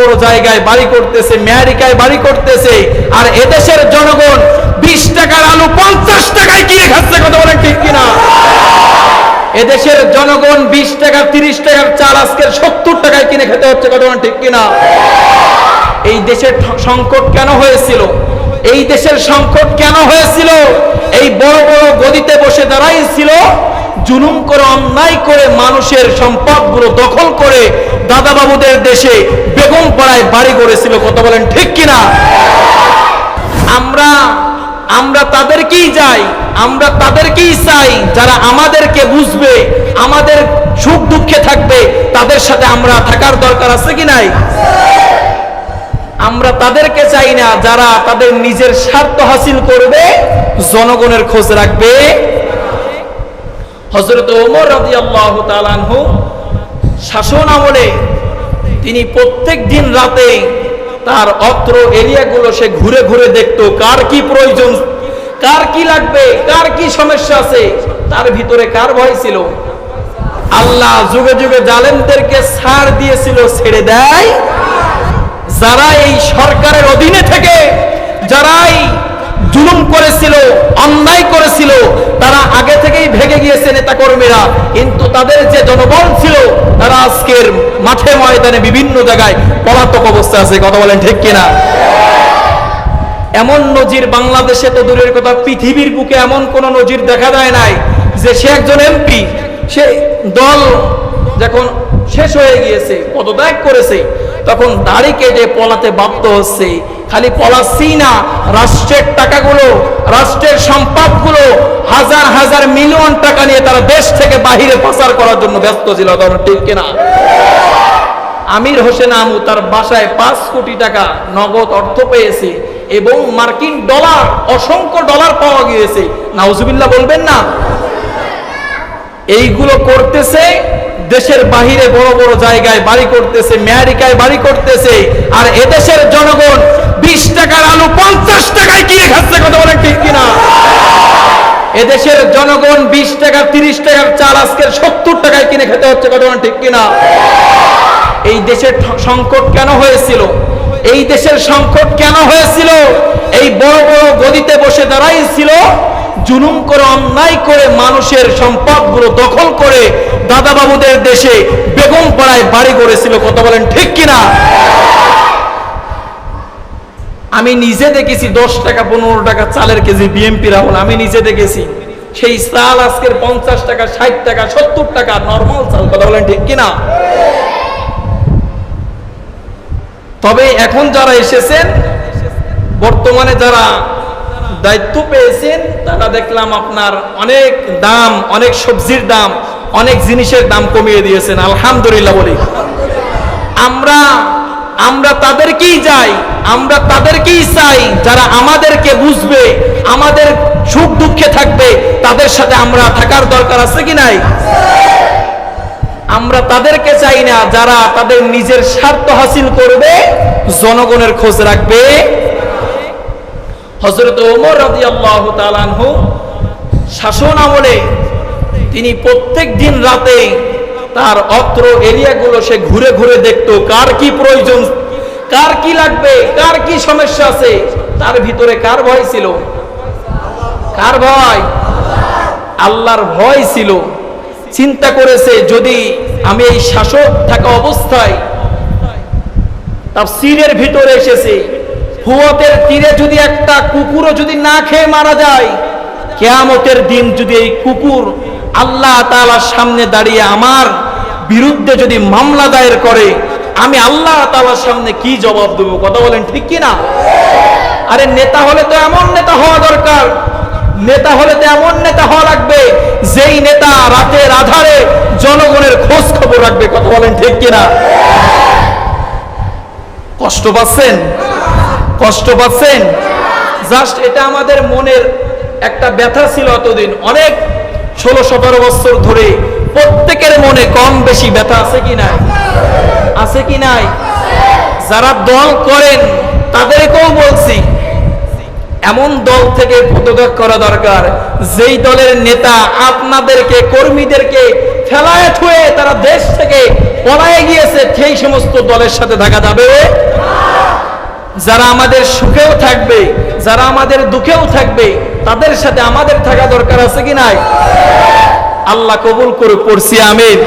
বড় জায়গায় বাড়ি করতেছে, আমেরিকায় বাড়ি করতেছে, আর এদেশের জনগণ বিশ টাকার আলু পঞ্চাশ টাকায় কিনে খাচ্ছে, কথা বলেন ঠিক কিনা? এদেশের জনগণ বিশ টাকা তিরিশ টাকার চাল আজকে সত্তর টাকায় কিনে খেতে হচ্ছে, কথা বলেন ঠিক কিনা? এই দেশের সংকট কেন হয়েছিল? এই দেশের সংকট কেন হয়েছিল? এই বড় বড় গদিতে বসে দাঁড়াই ছিল জুলুম করে, অন্যায় করে মানুষের সম্পদগুলো দখল করে দাদা বাবুদের দেশে বেগম পাড়ায় বাড়ি করেছিল কথা বলেন ঠিক কিনা? আমরা আমরা তাদেরকেই যাই আমরা তাদেরকেই চাই যারা আমাদেরকে বুঝবে, আমাদের সুখ দুঃখে থাকবে, তাদের সাথে আমরা থাকার দরকার আছে কি নাই? আমরা তাদেরকে চাই না যারা তাদের নিজের স্বার্থ হাসিল করবে, জনগণের খোঁজ রাখবে হজরত ওমর রাজি আল্লাহ তালানহু শাসন আমলে তিনি প্রত্যেক দিন রাতে তার অত্র এরিয়াগুলো সে ঘুরে ঘুরে দেখতো, কার কি প্রয়োজন, কার কি লাগবে, কার কি সমস্যা আছে, তার ভিতরে কার ভয় ছিল? আল্লাহ যুগে যুগে জালেমদেরকে ছাড় দিয়েছিল, ছেড়ে দেয়। যারা এই সরকারের অধীনে থেকে যারাই জুলুম করেছিল অন্যায় করেছিল তারা আগে থেকেই ভেগে গিয়েছে নেতা কর্মীরা কিন্তু তাদের যে জনবল ছিল, তারা আজকের মাঠে ময়দানে বিভিন্ন জায়গায় পলাতক অবস্থা আছে। কথা বলেন ঠিক কিনা? এমন নজির বাংলাদেশে তো দূরের কথা, পৃথিবীর বুকে এমন কোন নজির দেখা দেয় নাই যে সে একজন এমপি, সে দল যখন শেষ হয়ে গিয়েছে, পদত্যাগ করেছে, তখন দাড়ি কেটে পলাতে বাধ্য হচ্ছে খালি পলাচ্ছেই না রাষ্ট্রের টাকাগুলো, রাষ্ট্রের সম্পদগুলো হাজার হাজার মিলিয়ন টাকা নিয়ে তারা দেশ থেকে বাহিরে পাচার করার জন্য ব্যস্ত ছিল, তখন ঠিক কিনা? আমির হোসেন আমু তার বাসায় পাঁচ কোটি টাকা নগদ অর্থ পেয়েছে এবং মার্কিন ডলার, অসংখ্য ডলার পাওয়া গিয়েছে। নাউজুবিল্লাহ বলবেন না? এইগুলো করতেছে, দেশের বাহিরে বড় বড় জায়গায় বাড়ি করতেছে, আমেরিকায় বাড়ি করতেছে, আর এদেশের জনগণ এদেশের জনগণ বিশ টাকা তিরিশ টাকার চাল আজকে সত্তর টাকায় কিনে খেতে হচ্ছে বলেন ঠিক কিনা? এই দেশের সংকট কেন হয়েছিল? এই দেশের সংকট কেন হয়েছিল? এই বড় বড় গদিতে বসে দাঁড়াই ছিল জুলুম করে, অন্যায় করে মানুষের সম্পদগুলো দখল করে দাদা বাবুদের দেশে বেগম পাড়ায় বাড়ি করেছিল কথা বলেন ঠিক কিনা? আমি নিজে দেখেছি দশ টাকা, পনেরো টাকা চালের কেজি বিএমপি রাহুল, আমি নিজে দেখেছি। সেই চাল আজকের পঞ্চাশ টাকা, ষাট টাকা, সত্তর টাকা নর্মাল চাল, কথা বলেন ঠিক কিনা? তবে এখন যারা এসেছেন, বর্তমানে যারা দায়িত্ব পেয়েছেন, তারা দেখলাম আপনার অনেক দাম, অনেক সবজির দাম, অনেক জিনিসের দাম কমিয়ে দিয়েছেন, আলহামদুলিল্লাহ বলি। আমরা আমরা তাদেরকেই যাই, আমরা তাদেরকেই চাই, যারা আমাদেরকে বুঝবে, আমাদের সুখ দুঃখে থাকবে, তাদের সাথে আমরা থাকার দরকার আছে কি নাই? আমরা তাদেরকে চাই না, যারা তাদের নিজের স্বার্থ হাসিল করবে, জনগণের খোঁজ রাখবে। হজরত ওমর রাজি আল্লাহ শাসন আমলে তিনি প্রত্যেক দিন রাতে তার অত্র এরিয়াগুলো সে ঘুরে ঘুরে দেখতো। কার কি প্রয়োজন? কার কি লাগবে? কার কি সমস্যা আছে? তার ভিতরে কার ভয় ছিল? কার ভয়? আল্লাহর ভয় ছিল। চিন্তা করেছে, যদি আমি এই শাসক থাকা অবস্থায় তাফসীরের ভিতরে এসেছে হুয়াতের তীরে যদি একটা কুকুরও যদি না খেয়ে মারা যায়, কেয়ামতের দিন যদি এই কুকুর আল্লাহ তাআলার সামনে দাঁড়িয়ে আমার বিরুদ্ধে যদি মামলা দায়ের করে, আমি আল্লাহ তাআলার সামনে কি জবাব দেবো? কথা বলেন ঠিক কি না আরে নেতা হলে তো এমন নেতা হওয়া দরকার। নেতা হলে তো এমন নেতা হওয়া লাগবে, যেই নেতা রাতের আধারে জনগণের খোঁজ খবর রাখবে। কথা বলেন ঠিক কিনা? কষ্ট পাচ্ছেন? কষ্ট পাচ্ছেন? জাস্ট এটা আমাদের মনের একটা ব্যথা ছিল অতদিন অনেক ষোলো সতেরো বছর ধরে প্রত্যেকের মনে কম বেশি ব্যথা আছে কি নাই? আছে কি নাই? যারা দল করেন, তাদেরকেও বলছি, এমন দল থেকে পদত্যাগ করা দরকার। যেই দলের নেতা আপনাদেরকে, কর্মীদেরকে ফেলায় থুয়ে তারা দেশ থেকে পলায়ে গিয়েছে, সেই সমস্ত দলের সাথে থাকা যাবে। যারা আমাদের সুখেও থাকবে, যারা আমাদের দুঃখেও থাকবে, তাদের সাথে আমাদের থাকা দরকার আছে কি নাই? আল্লাহ কবুল করে পড়ছি আমিন।